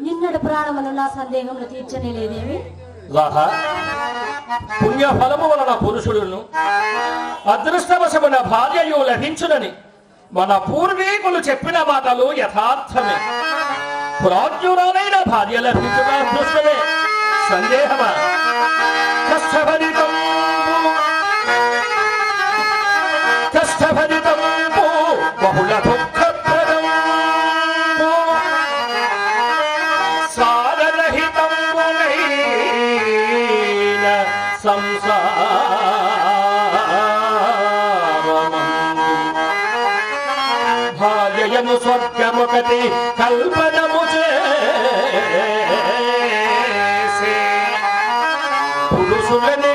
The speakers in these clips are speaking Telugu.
నిన్నటి ప్రాణములు నా సందేహములు తీర్చనే లేదేమి పుణ్య ఫలము వలన పురుషుడును అదృష్టవశమున భార్యయు లభించునని మన పూర్వీకులు చెప్పిన మాటలు యథార్థమే. ప్రాజ్ఞురాలైన భార్య లభించుట అదృష్టమే. సందేహమా? కష్టభరితం కష్టభరితం బహుళ Suleman.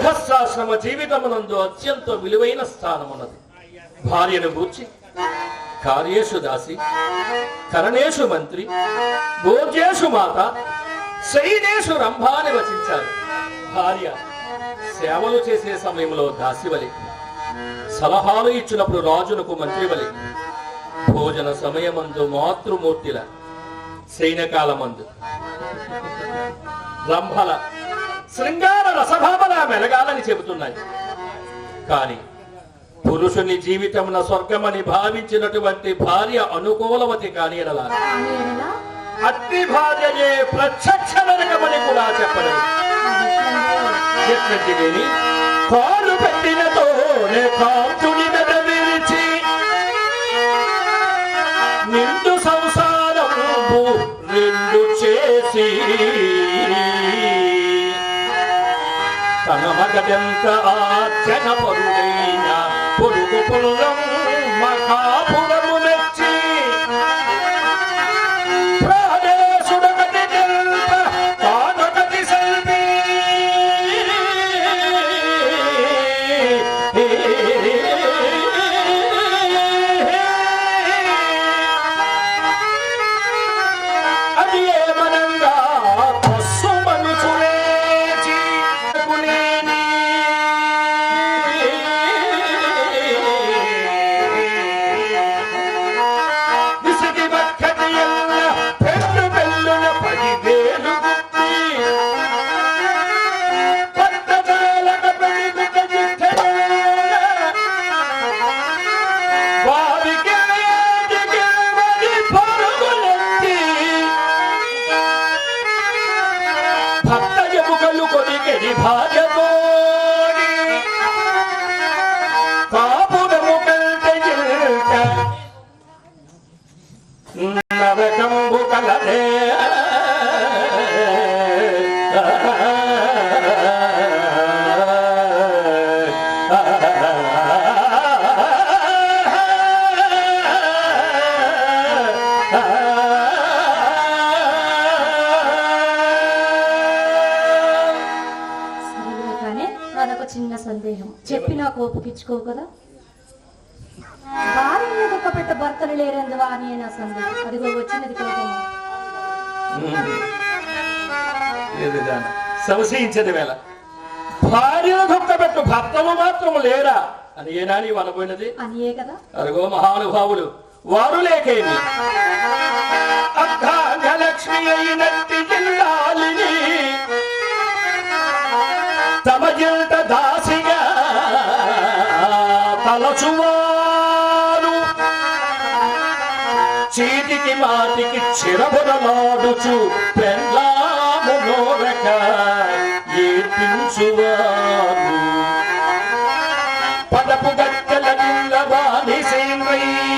గృహస్థాశ్రమ జీవితమునందు అత్యంత విలువైన స్థానమున్నది. భార్యను గూర్చి కార్యేషు దాసి కరణేషు మంత్రి భోజేషు మాత శైనేషు రంభాని వచించారు. భార్య సేవలు చేసే సమయంలో దాసివలి సలహాలు ఇచ్చినప్పుడు రాజునకు మంత్రివలి భోజన సమయమందు మాతృమూర్తిల శైనకాలమందు రంభల శృంగార రసభావన మెలగాలని చెబుతున్నాయి. కానీ పురుషుని జీవితమున స్వర్గమని భావించినటువంటి భార్య అనుకూలవతి కాని ఎడలా. అట్టి భార్యయే ప్రత్యక్ష నరకమని కూడా చెప్పలేదు. ఎట్లంటి కాలు పెట్టినతోనే తన ఆచన పొరుడైన పొరుగు పుల్లం మహాపురము సరిగ్గా చిన్న సందేహం. చెప్పి నాకు ఓపికిచ్చుకోవు కదా? వారి మీద ఒక పెట్ట భర్తలు లేరందువా అని నా సందేహం. అదిగో వచ్చినది కోపం. సంశయించదు వేళ. భార్యను దుఃఖపెట్టు భర్తను మాత్రం లేరా? అని ఏనా నీవు అనబోయినది అరుగో మహానుభావులు వారు లేకేమి? అర్ధాంగలక్ష్మి అయినట్టి జిల్లాలిని తమ జిల్ట దాసిగా తలచువారు చీటికి మాటికి చిరబురలాడుచు పెళ్ళాము నోరక ఏడ్పించువారు Bye.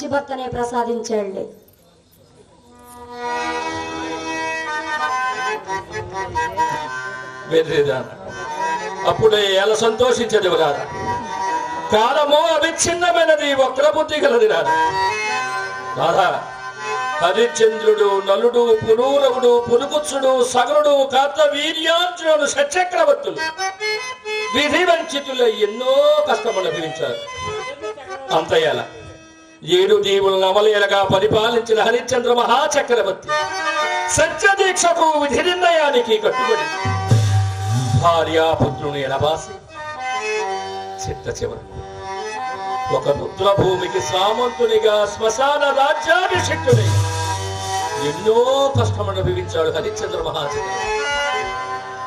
మంచి భర్తనే ప్రసాదించండి. అప్పుడే ఎలా సంతోషించదు రాదా కాలము అవిచ్ఛిన్నమైనది వక్రబుద్ధి గలది రాదా రాధా హరిశ్చంద్రుడు నలుడు పురూరవుడు పులుకుత్సుడు సగరుడు కాత వీర్యాంజనుడు సచక్రవర్తులు విధి వంచితులై ఎన్నో కష్టములు అనుభవించారు అంతయ్యాల ఏడు దీవులను అమలేలగా పరిపాలించిన హరిశ్చంద్ర మహాచక్రవర్తి. సత్యదీక్షకు విధి నిర్ణయానికి కట్టుబడి భార్యాపుత్రుని ఎడబాసి చిట్ట చివరకు ఒక రుద్రభూమికి సామంతునిగా శ్మశాన రాజ్యాభిషిక్తుడై ఎన్నో కష్టమను అనుభవించాడు హరిశ్చంద్ర మహాచక్రవర్తి.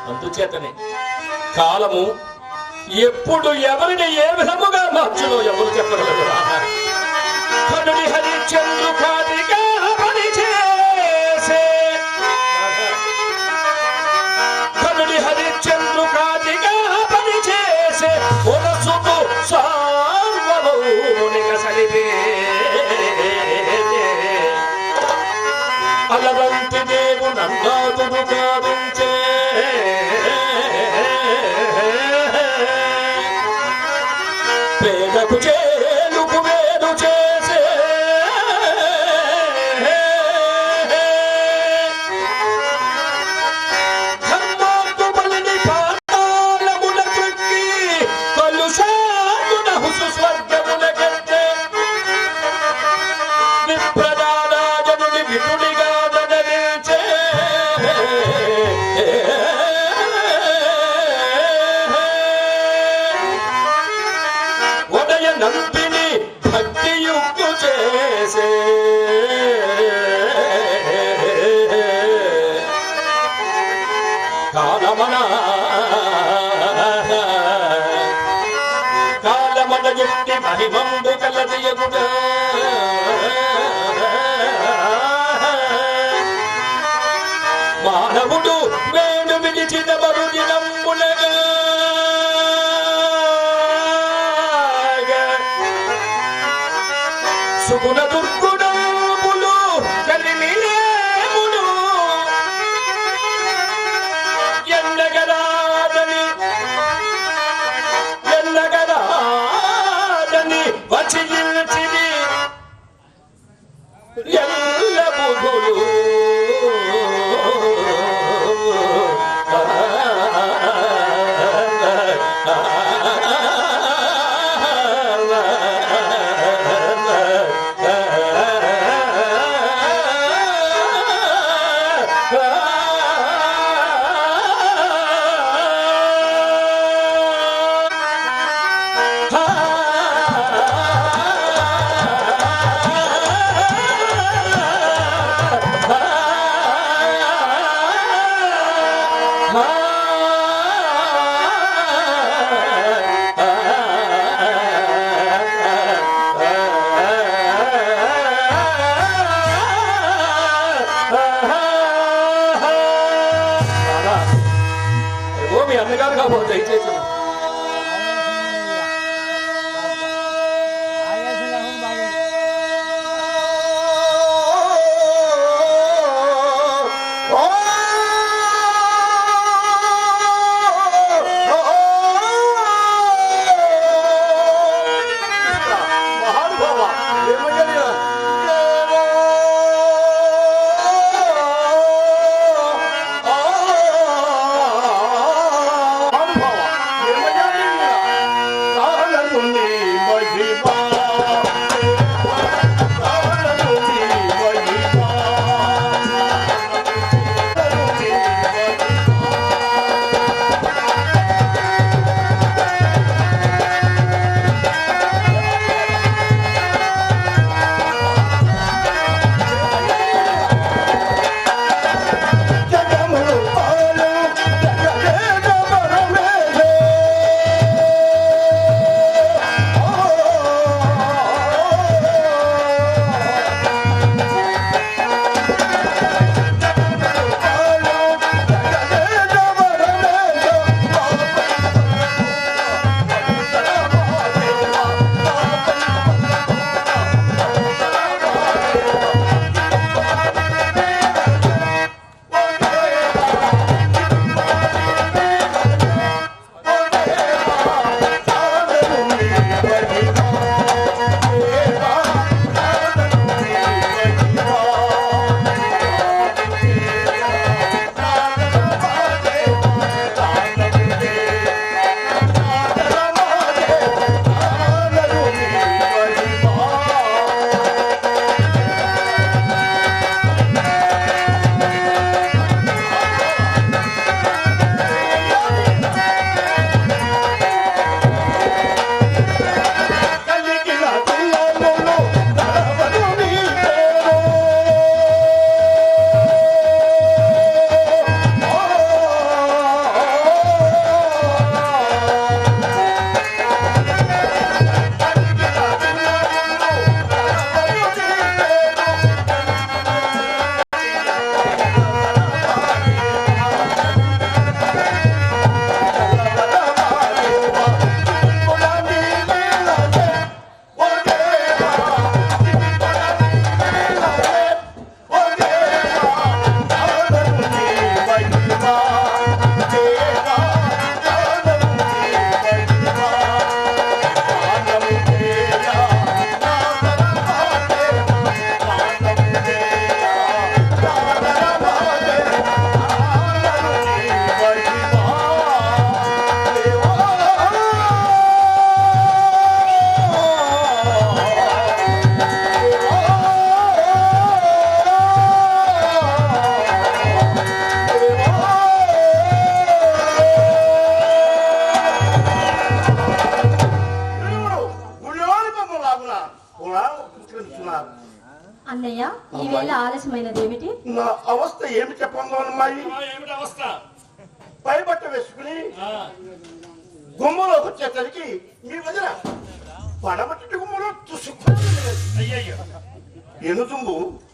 అందుచేతనే కాలము ఎప్పుడు ఎవరిని ఏ విధముగా మార్చులో ఎవరు చెప్పగలరు? కనుడి హరిచంద్రు కాదిగా పని చేసే కనుడి హరిచంద్రు కాదిగా పని చేసే మనసుకు సార్వభౌమునిగా సలిపే అలవంతి దేవు నందాదుడు కాదు. ఉదయ భక్తి యుక్తు చేసే. కాలమన కాలమన యుక్తి మహిమందు కలదియగుడ మానవుడు వేణు విడిచిన మరుదినమ్మునగా నమ్ములే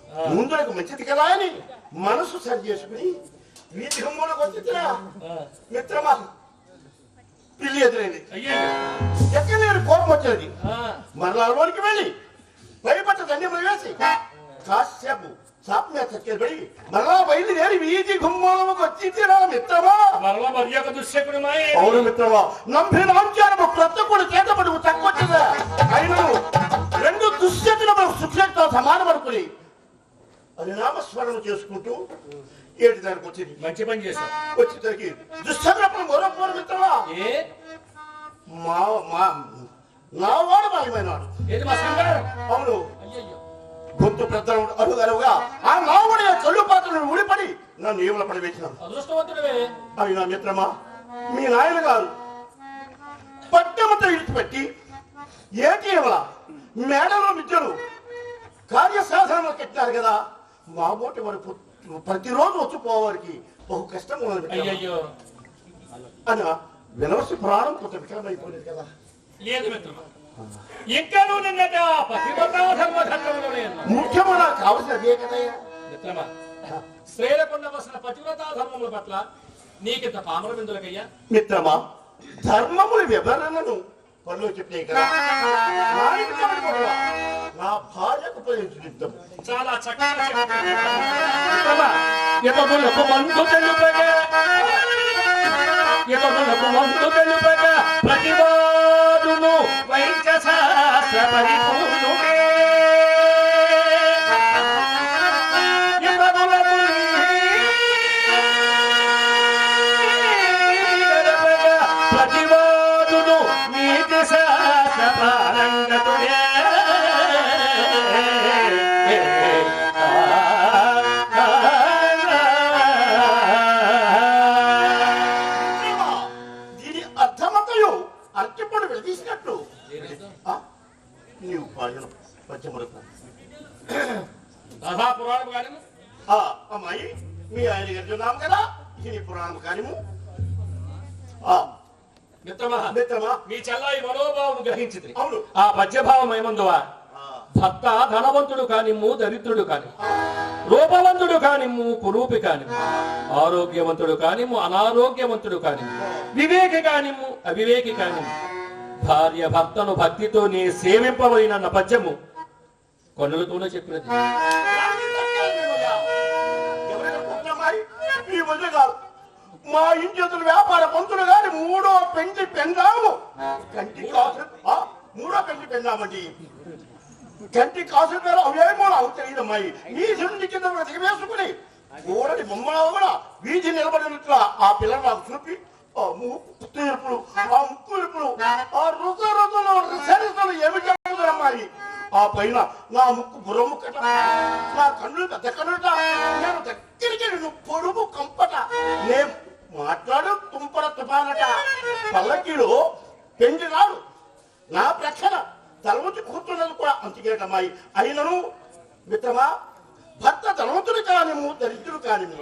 ఎనుదుంబు ముందులకు మంచిది కదా అని మనసు సరి చేసుకుని వీధి గుమ్మలోకి వచ్చేసినా ఆ, మిత్రమా? పిల్లి ఎదురైంది. నేను కోపం వచ్చేది. మరలా లోనికి వెళ్ళి పైపట్ట దండములు వేసి కాసేపు చాప్ మీద చక్కెరపడి మరలా బయలుదేరి వీధి గుమ్మలోకి వచ్చిరా మిత్రమా? మరలా మర్యాద దుశ్శకుడు మాయ. అవును మిత్రమా. నంబి నాంచారము క్రొత్త కూడా చేతబడి తక్కువచ్చిందా అయినను రెండు దుశ్శకులు సుక్షతో సమానపడుకుని నామస్మరణ చేసుకుంటూ ఏటి దానికి వచ్చింది? మంచి పని చేశావు. వచ్చేసరికి దుశ్శకులప్పుడు మరొక మిత్రమా? ఏ? మా మా నా వాడు అవును. గొంతు పెద్ద అడుగరుగా ఆ నావుడి కళ్ళు పాత్రను ఊడిపడి నన్ను ఈవుల పడివేసినాను అవి నా మిత్రమా మీ నాయన గారు పట్టెమతో ఇడిచిపెట్టి ఏటీఎంల మేడలో మిద్దెలు కార్యసాధనలు కట్టినారు కదా. మా బోటి వారు పు- ప్రతిరోజు వచ్చి పోవారికి బహు మిత్రమా. అయ్యయ్యో. అన వినవసి ప్రాణం కొంత అయిపోయింది కదా. లేదు మిత్రమా? ఇంకా నువ్వు నిన్నట పతివ్రతా ధర్మ ధర్మంలో లేదు ముఖ్యమైన కావలసిన అదే కదయ్యా మిత్రమా స్త్రీలకు ఉండవలసిన పతివ్రతా ధర్మముల పట్ల నీకింత పామరం ఎందులకయ్యా మిత్రమా ధర్మముల వివరణను పనులు చెప్పే కదా. నా భార్యకు చాలా చక్కగా చెప్పావు. ప్రతివాదును వైద్య శాస్త్ర పరిపూర్ణ అమ్మాయి మీ ఆయన గారు ఉన్నాము కదా? ఇది పురాణం కానిము. ఆ. మిత్రమా మిత్రమా? మీ చెల్లాయి మనోభావం గ్రహించింది. అవును. ఆ పద్యభావం ఏమందువా? ఆ, భర్త ధనవంతుడు కానిమ్ము దరిద్రుడు కాని రూపవంతుడు కానిమ్ము కురూపి కానిమ్ము ఆరోగ్యవంతుడు కానిమ్ము అనారోగ్యవంతుడు కానిమ్ము వివేకి కానిమ్ము అవివేకి కానిమ్ము భార్య భర్తను భక్తితో నీ సేవింపబడిన పద్యము. కొనులతోనే చెప్పినది. మా ఇంటి వ్యాపార పంతులు గారి మూడో పెంచి పెందాము. కంటి కాసు మూడో పెంచి పెందామండి. కంటి కాసు పేరు అవేమో నాకు తెలియదమ్మాయి ఈ నుండి కింద దిగవేసుకుని కూడని బొమ్మల కూడా వీధి నిలబడినట్ల ఆ పిల్లలు నాకు చూపి ఆ ముక్కు తీర్పులు ఆ ముక్కు తీర్పులు ఆ రుజ రుజులు సరిసలు ఏమి చెప్తుందమ్మాయి ఆ పైన నా ముక్కు బుర్ర ముక్కట నా కన్నులు పెద్ద కన్నుట నేను దగ్గరికి నేను పొడుగు కంపట నేను మాట్లాడు తుంపర తుఫానట పల్లకీడు పెండి రాడు. నా ప్రక్షణ తలవంతి కూర్చున్నది కూడా అంతకేటమ్మాయి అయినను. మిత్రమా భర్త ధనవంతుడు కానిము దరిద్రుడు కానిము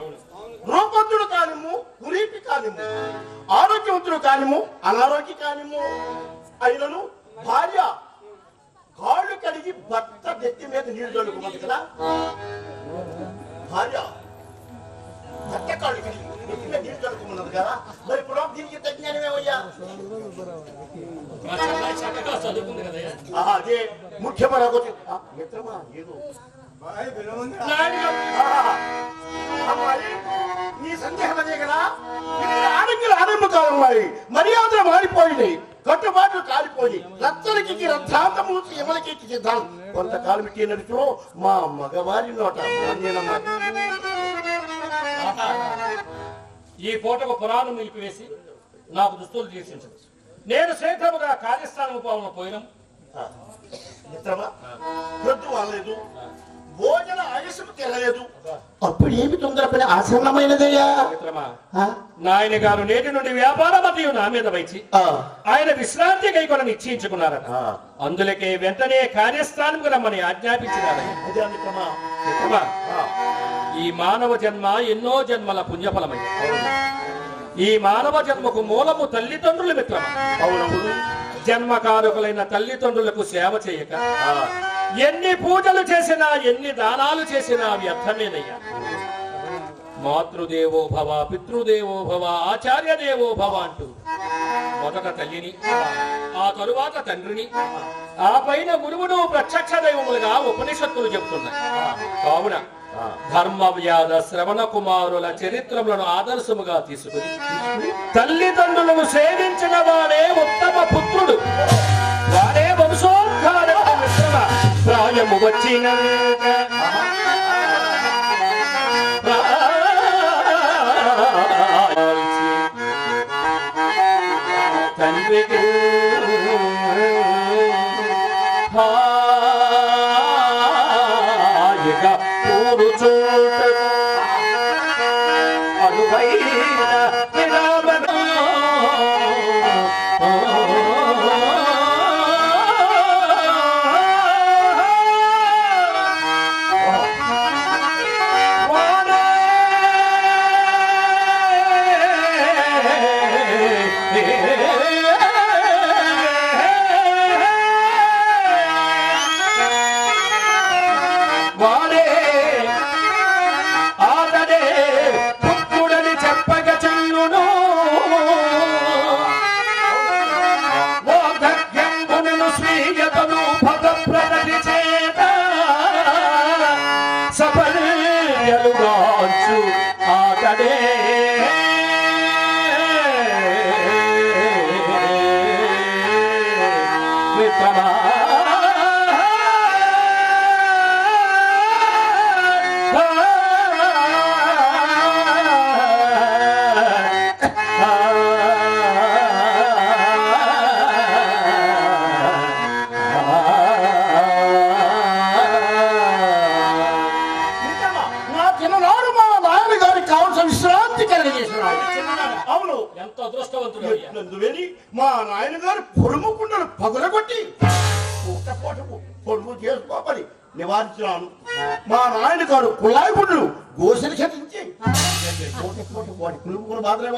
రూపవంతుడు కానిము కురీపి కానిము ఆరోగ్యవంతుడు కానిము అనారోగ్య కానిము అయినను. భార్య కాళ్ళు కడిగి భర్త గట్టి మీద నీళ్ళు చల్లుకున్నది కదా. భార్య భర్త కదా? మరి ఇప్పుడు దీనికి ఆహా, అదే ముఖ్యమైన మిత్రమా ఏదో. నీ సందేహం అదే కదా? ఆడంగిల ఆరంభ కాలం మరి. మర్యాదలు మారిపోయినాయి. కట్టుబాట్లు కాలిపోయి రచ్చలకి రథాంతము యమలకి సిద్ధాం కొంతకాలం నడుచు మా మగవారి నోట ఆహా. ఈ పూటకు పురాణం నిలిపివేసి నాకు దుస్తులు తీర్చించదు నేను శీఘ్రముగా కార్యస్థానము పాలన పోయినం మిత్రమా వాళ్ళలేదు భోజన తెరలేదు అప్పుడు ఏమి తొందర పని ఆసన్నమైనదయ్యా మిత్రమా? నాయన గారు నేటి నుండి వ్యాపార మరియు నా మీద వైచి ఆ. ఆయన విశ్రాంతి కైకొని నిశ్చయించుకున్నారట ఆ. అందులకే వెంటనే కార్యస్థానంకు రమ్మని ఆజ్ఞాపించినారని అదే మిత్రమా. ఈ మానవ జన్మ ఎన్నో జన్మల పుణ్యఫలమయ్య ఈ మానవ జన్మకు మూలము తల్లిదండ్రుల మిత్రమా? అవునవును. జన్మకారకులైన తల్లిదండ్రులకు సేవ చేయక. ఎన్ని పూజలు చేసినా ఎన్ని దానాలు చేసినా వ్యర్థమేనయ్యా మాతృదేవో భవ పితృదేవో భవ ఆచార్య దేవో భవ అంటూ మొదట తల్లిని ఆ తరువాత తండ్రిని ఆ పైన గురువును ప్రత్యక్ష దైవములుగా ఉపనిషత్తులు చెప్తున్నాయి కావున ధర్మ వ్యాధ శ్రవణ కుమారుల చరిత్రములను ఆదర్శముగా తీసుకుని తల్లిదండ్రులను సేవించిన వాడే ఉత్తమ పుత్రుడు. వాడే వంశోద్ధార ప్రాయము వచ్చిన Yeah.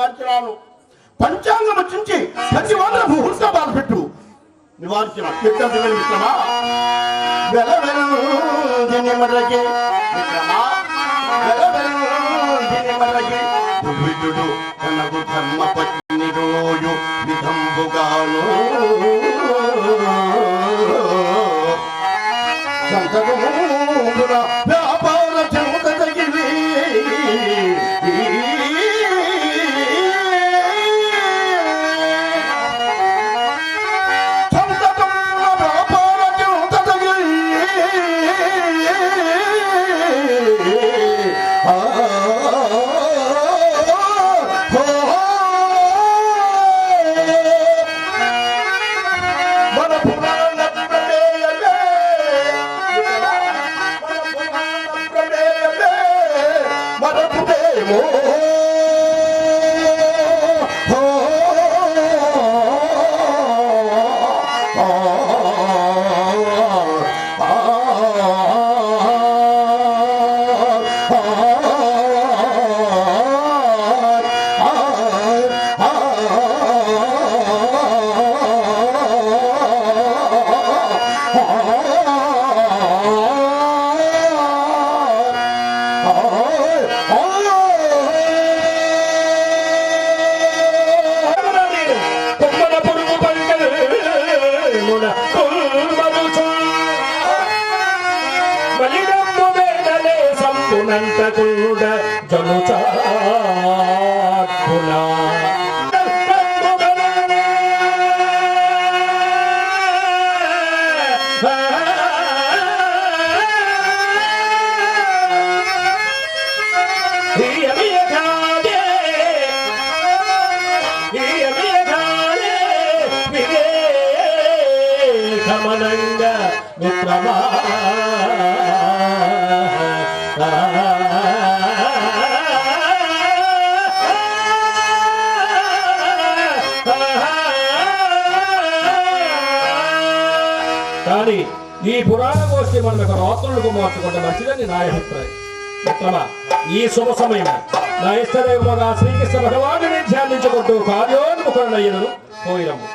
కులుపుకులు పంచాంగం వచ్చించి ప్రతి వందల ముహూర్త బాధ పెట్టు నివారించిన ఎక్కడ మిత్రమా మిత్రమా ధర్మ పత్ని రోజు విధంబుగాను పురాణ గోష్ఠి మనం ఒక రాత్రులకు మార్చుకుంటే మంచిదని నా అభిప్రాయం. మిత్రమా ఈ శుభ సమయం నా ఇష్టదేవుగా శ్రీకృష్ణ భగవాను ధ్యానించుకుంటూ కార్యోన్ముఖుడయ్యను పోయిరము